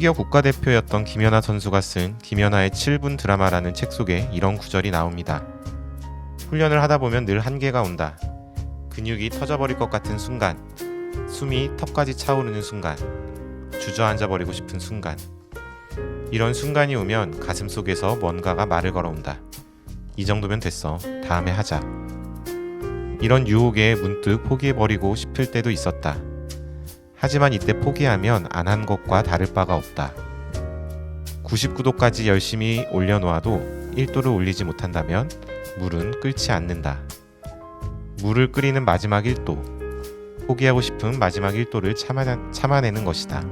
피겨 국가대표였던 김연아 선수가 쓴 김연아의 7분 드라마라는 책 속에 이런 구절이 나옵니다. 훈련을 하다 보면 늘 한계가 온다. 근육이 터져버릴 것 같은 순간, 숨이 턱까지 차오르는 순간, 주저앉아 버리고 싶은 순간. 이런 순간이 오면 가슴 속에서 뭔가가 말을 걸어온다. 이 정도면 됐어. 다음에 하자. 이런 유혹에 문득 포기해버리고 싶을 때도 있었다. 하지만 이때 포기하면 안 한 것과 다를 바가 없다. 99도까지 열심히 올려놓아도 1도를 올리지 못한다면 물은 끓지 않는다. 물을 끓이는 마지막 1도. 포기하고 싶은 마지막 1도를 참아, 참아내는 것이다.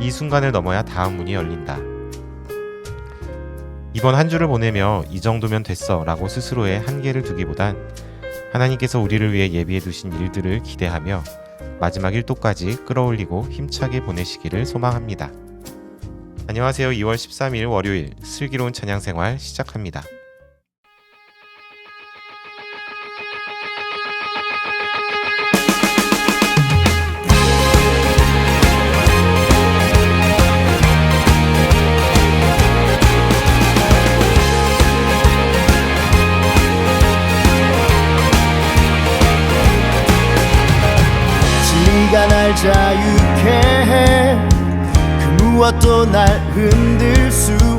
이 순간을 넘어야 다음 문이 열린다. 이번 한 주를 보내며 이 정도면 됐어 라고 스스로의 한계를 두기보단 하나님께서 우리를 위해 예비해 두신 일들을 기대하며 마지막 1도까지 끌어올리고 힘차게 보내시기를 소망합니다. 안녕하세요. 2월 13일 월요일 슬기로운 찬양 생활 시작합니다.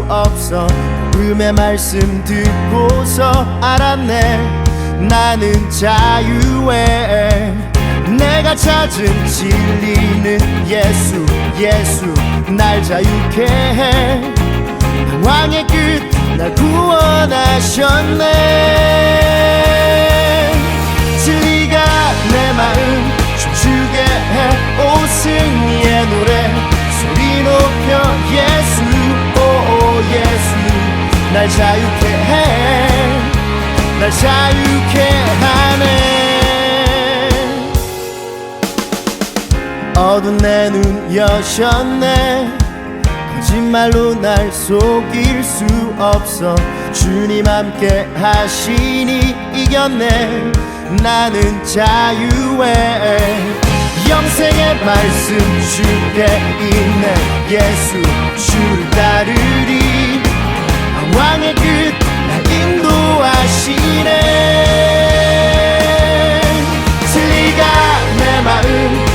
없어. 음의 말씀 듣고서 알았네. 나는 자유해. 내가 찾은 진리는 예수 예수 날 자유케 해. 왕의 끝 날 구원하셨네. 진리가 내 마음 춤추게 해. 오승리의 노래 소리 높여 예수. 오 예수 날 자유케 해날 자유케 하네. 어두운 내 눈 여셨네. 거짓말로 날 속일 수 없어. 주님 함께 하시니 이겼네. 나는 자유해 영생의 말씀 주께 있네 예수 주를 따르리. 왕의 끝 날 인도하시네. 진리가 내 마음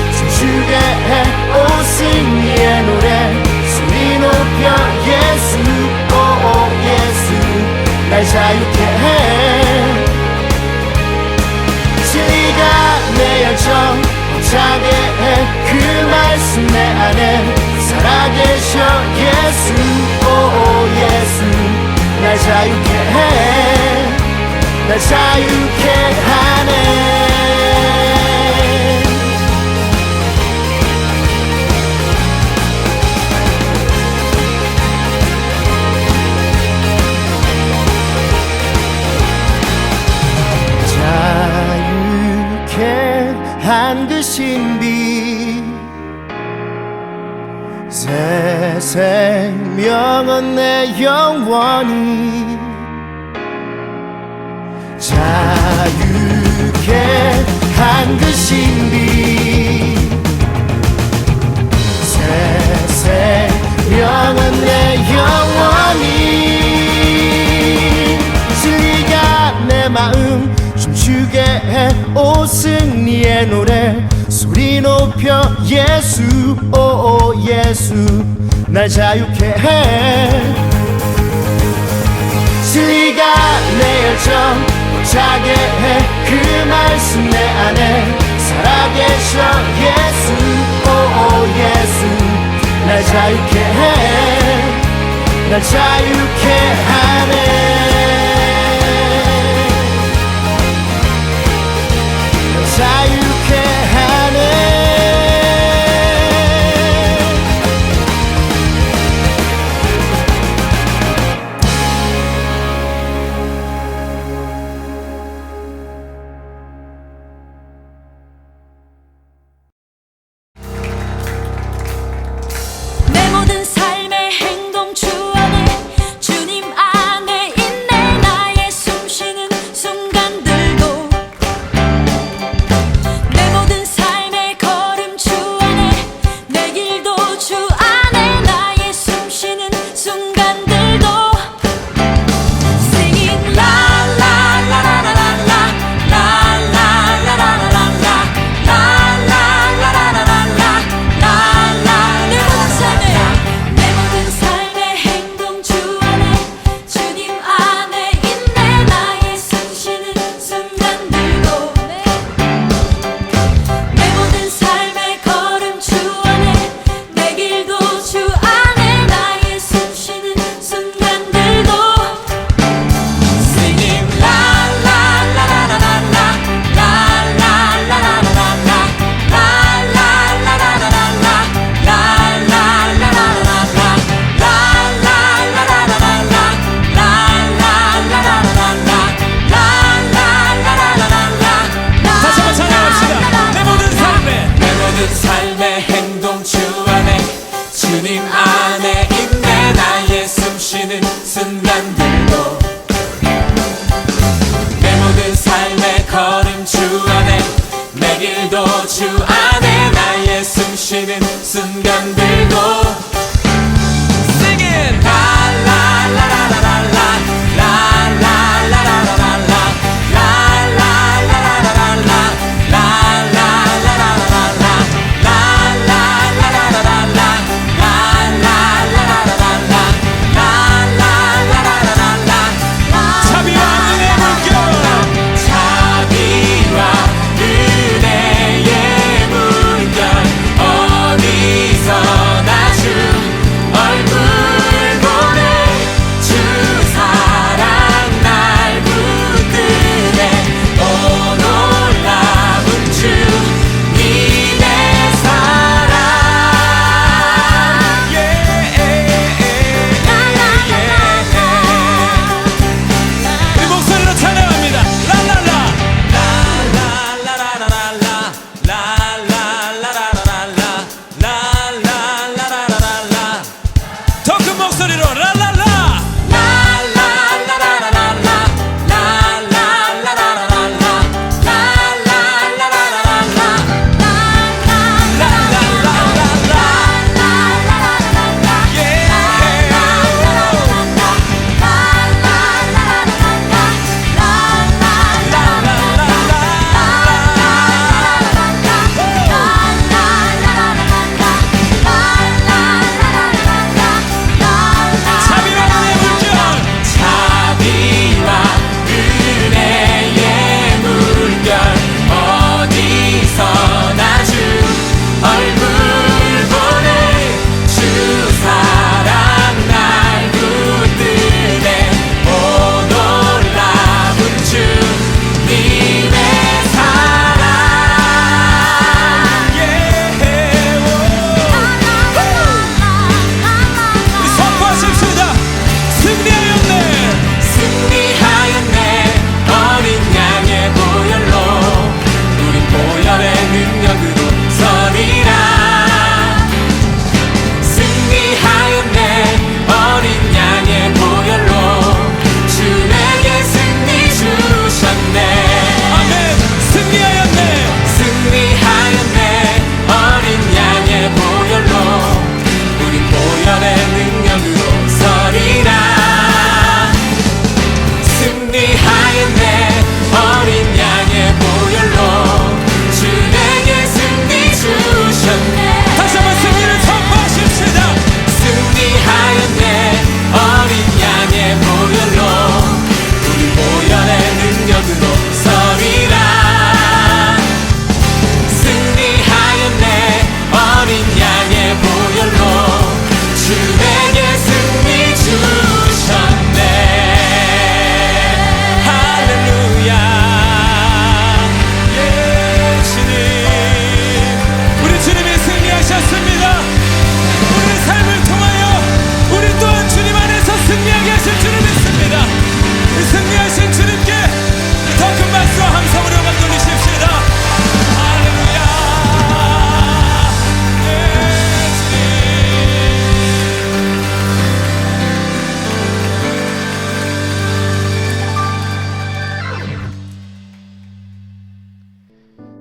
생명은 내 영원히. 자유케 한 그 신비 새 생명은 내 영원히. 진리가 내 마음 춤추게 해 오 승리의 노래. 소리 높여 예수 오 예수. 날 자유케 해. 진리가 내 열정 벅차게 해그 말씀 내 안에 살아계셔 예수 오 예수. 날 자유케 해날 자유케 하네 날 자유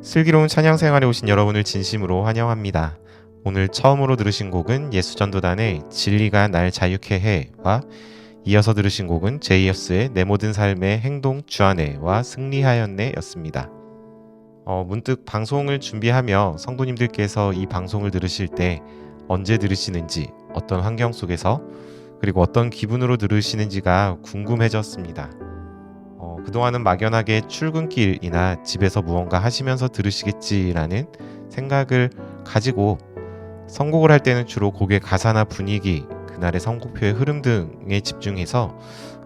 슬기로운 찬양 생활에 오신 여러분을 진심으로 환영합니다. 오늘 처음으로 들으신 곡은 예수전도단의 진리가 날 자유케 해와 이어서 들으신 곡은 제이어스의 내 모든 삶의 행동 주안에와 승리하였네였습니다. 어, 문득 방송을 준비하며 성도님들께서 이 방송을 들으실 때 언제 들으시는지 어떤 환경 속에서 그리고 어떤 기분으로 들으시는지가 궁금해졌습니다. 어, 그동안은 막연하게 출근길이나 집에서 무언가 하시면서 들으시겠지라는 생각을 가지고 선곡을 할 때는 주로 곡의 가사나 분위기, 그날의 선곡표의 흐름 등에 집중해서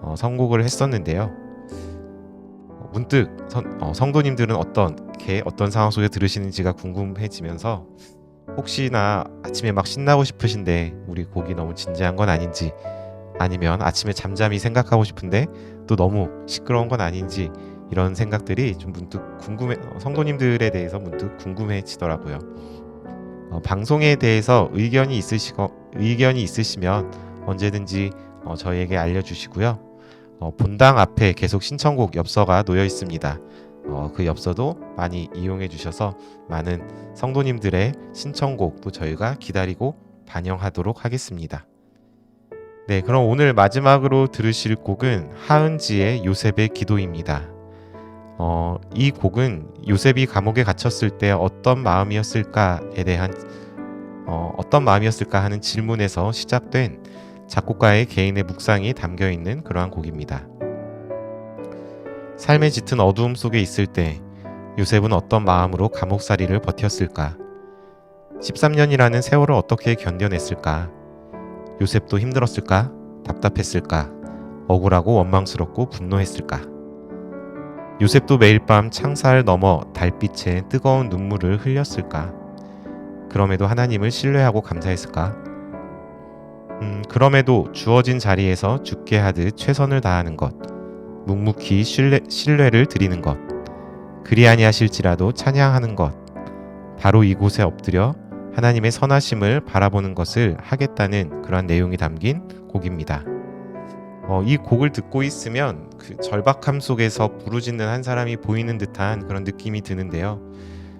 어, 선곡을 했었는데요. 어, 문득 선- 어, 성도님들은 어떻게 어떤 상황 속에 들으시는지가 궁금해지면서 혹시나 아침에 막 신나고 싶으신데 우리 곡이 너무 진지한 건 아닌지 아니면 아침에 잠잠히 생각하고 싶은데 또 너무 시끄러운 건 아닌지 이런 생각들이 좀 문득 궁금해 어, 성도님들에 대해서 문득 궁금해지더라고요. 어, 방송에 대해서 의견이 있으시거 의견이 있으시면 언제든지 어, 저희에게 알려주시고요. 어, 본당 앞에 계속 신청곡 엽서가 놓여 있습니다. 어, 그 엽서도 많이 이용해 주셔서 많은 성도님들의 신청곡도 저희가 기다리고 반영하도록 하겠습니다. 네, 그럼 오늘 마지막으로 들으실 곡은 하은지의 요셉의 기도입니다. 어, 이 곡은 요셉이 감옥에 갇혔을 때 어떤 마음이었을까에 대한 어, 어떤 마음이었을까 하는 질문에서 시작된 작곡가의 개인의 묵상이 담겨 있는 그러한 곡입니다. 삶의 짙은 어두움 속에 있을 때 요셉은 어떤 마음으로 감옥살이를 버텼을까? 13년이라는 세월을 어떻게 견뎌냈을까? 요셉도 힘들었을까? 답답했을까? 억울하고 원망스럽고 분노했을까? 요셉도 매일 밤 창살 넘어 달빛에 뜨거운 눈물을 흘렸을까? 그럼에도 하나님을 신뢰하고 감사했을까? 음, 그럼에도 주어진 자리에서 죽게 하듯 최선을 다하는 것, 묵묵히 신뢰, 신뢰를 드리는 것, 그리 아니하실지라도 찬양하는 것, 바로 이곳에 엎드려 하나님의 선하심을 바라보는 것을 하겠다는 그러한 내용이 담긴 곡입니다. 어, 이 곡을 듣고 있으면 그 절박함 속에서 부르짖는 한 사람이 보이는 듯한 그런 느낌이 드는데요.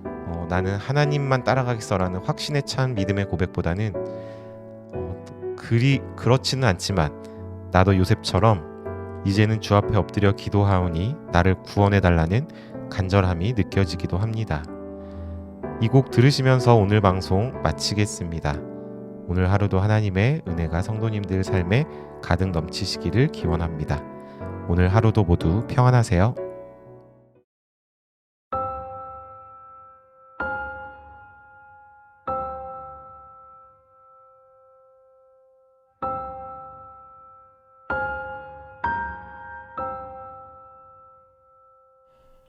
어, 나는 하나님만 따라가겠어라는 확신에 찬 믿음의 고백보다는 어, 그리 그렇지는 않지만 나도 요셉처럼 이제는 주 앞에 엎드려 기도하오니 나를 구원해 달라는 간절함이 느껴지기도 합니다. 이 곡 들으시면서 오늘 방송 마치겠습니다. 오늘 하루도 하나님의 은혜가 성도님들 삶에 가득 넘치시기를 기원합니다. 오늘 하루도 모두 평안하세요.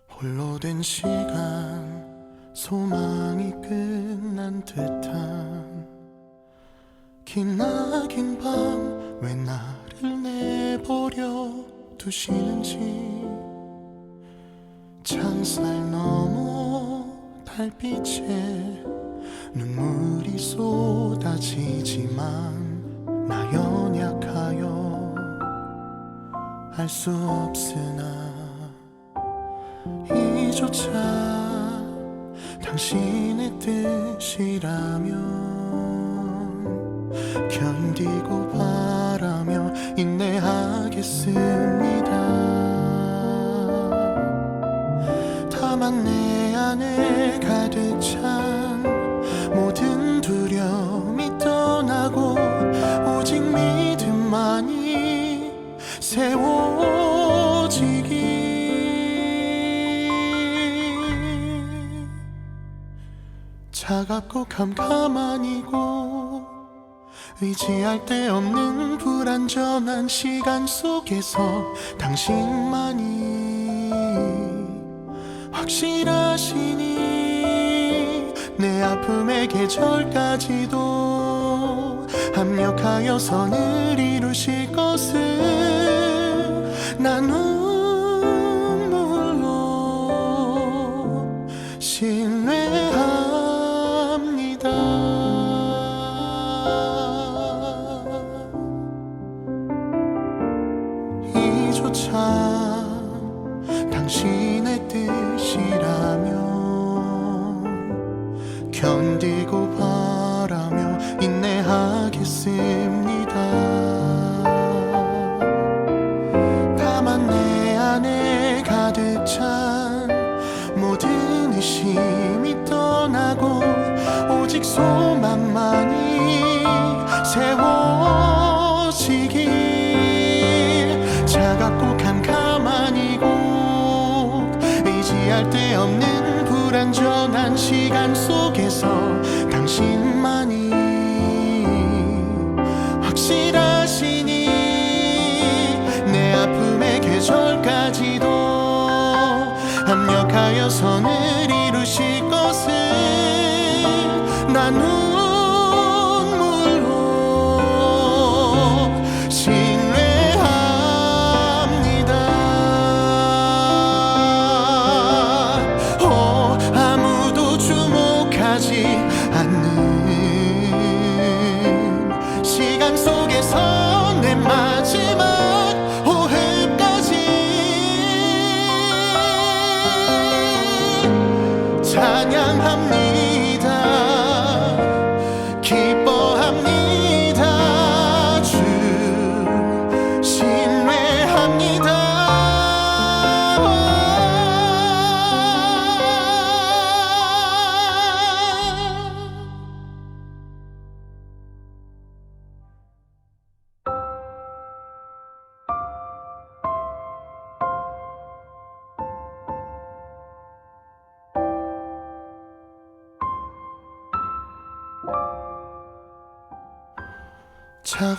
홀로 된 시 창살 넘어 달빛에 눈물이 쏟아지지만 나 연약하여 알 수 없으나 이조차 당신의 뜻이라면 견디고 바라며 인내하겠습니다 다만 내 안에 가득 찬 모든 두려움이 떠나고 오직 믿음만이 세워지기. 차갑고 캄캄하니고 의지할 데 없는 불안전한 시간 속에서 당신만이 확실하시니 내 아픔의 계절까지도 합력하여 선을 이루실 것을 모든 의심이 떠나고 오직 소망만이 세워지기. 차갑고 캄캄한 이곳 의지할 데 없는 불안전한 시간 속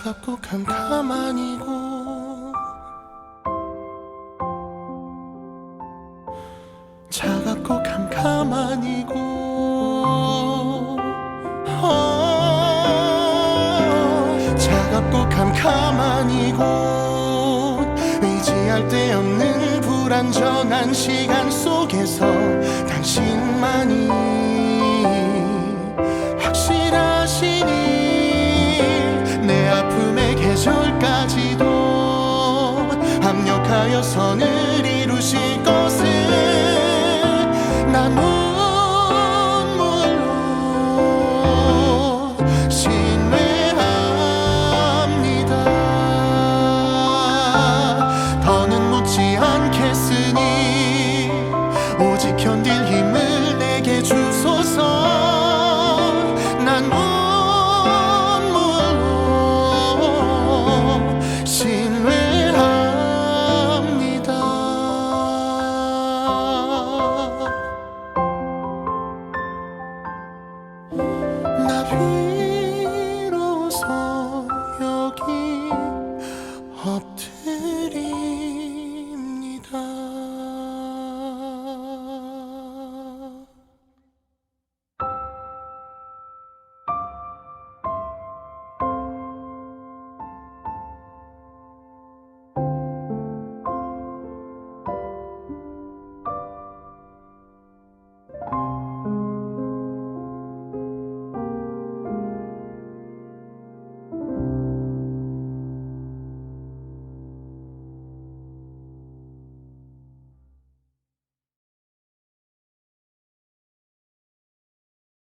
차갑고 캄캄하니고 차갑고 캄캄하니고 어, 차갑고 캄캄하니고 의지할 데 없는 불안정한 시간 속에서 당신만이 하여 서는